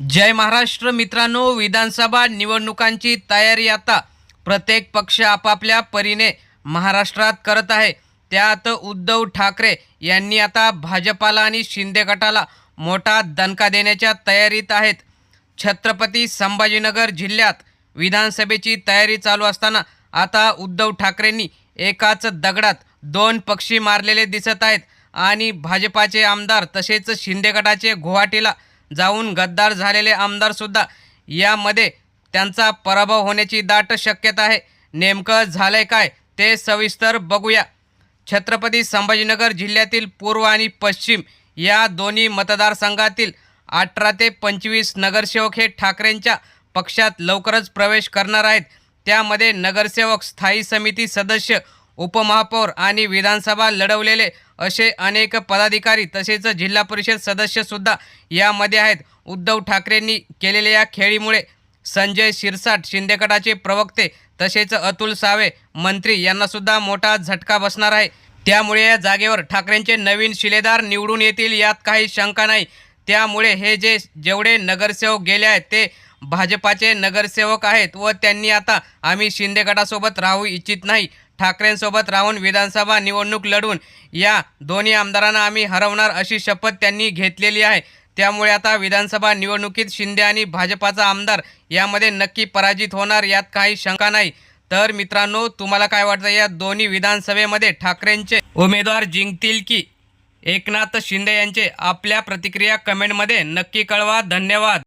जय महाराष्ट्र मित्रांनो विधानसभा निवडणुकांची तयारी आता प्रत्येक पक्ष आपापल्या परीने महाराष्ट्रात करत आहे. त्यात उद्धव ठाकरे यांनी आता भाजपाला आणि शिंदे गटाला मोठा दणका देण्याच्या तयारीत आहेत. छत्रपती संभाजीनगर जिल्ह्यात विधानसभेची तयारी चालू असताना आता उद्धव ठाकरेंनी एकाच दगडात दोन पक्षी मारलेले दिसत आहेत आणि भाजपाचे आमदार तसेच शिंदे गटाचे गुवाहाटीला जाऊन गद्दार झालेले आमदारसुद्धा यामध्ये त्यांचा पराभव होण्याची दाट शक्यता आहे. नेमकं झालंय काय ते सविस्तर बघूया. छत्रपती संभाजीनगर जिल्ह्यातील पूर्व आणि पश्चिम या दोन्ही मतदारसंघातील अठरा ते पंचवीस नगरसेवक हे ठाकरेंच्या पक्षात लवकरच प्रवेश करणार आहेत. त्यामध्ये नगरसेवक स्थायी समिती सदस्य उपमहापौर आणि विधानसभा लढवलेले असे अनेक पदाधिकारी तसेच जिल्हा परिषद सदस्यसुद्धा यामध्ये आहेत. उद्धव ठाकरेंनी केलेल्या या खेळीमुळे संजय शिरसाट शिंदेगटाचे प्रवक्ते तसेच अतुल सावे मंत्री यांनासुद्धा मोठा झटका बसणार आहे. त्यामुळे या जागेवर ठाकरेंचे नवीन शिलेदार निवडून येतील यात काही शंका नाही. त्यामुळे हे जे जेवढे नगरसेवक गेले आहेत ते भाजपाचे नगरसेवक आहेत व त्यांनी आता आम्ही शिंदे गटासोबत राहू इच्छित नाही. ठाकरेंसोबत राहून विधानसभा निवडणूक लढवून या दोन्ही आमदारांना आम्ही हरवणार अशी शपथ त्यांनी घेतलेली आहे. त्यामुळे आता विधानसभा निवडणुकीत शिंदे आणि भाजपाचा आमदार यामध्ये नक्की पराजित होणार यात काही शंका नाही. तर मित्रांनो तुम्हाला काय वाटतं? या दोन्ही विधानसभेमध्ये ठाकरेंचे उमेदवार जिंकतील की एकनाथ शिंदे यांचे? आपल्या प्रतिक्रिया कमेंटमध्ये नक्की कळवा. धन्यवाद.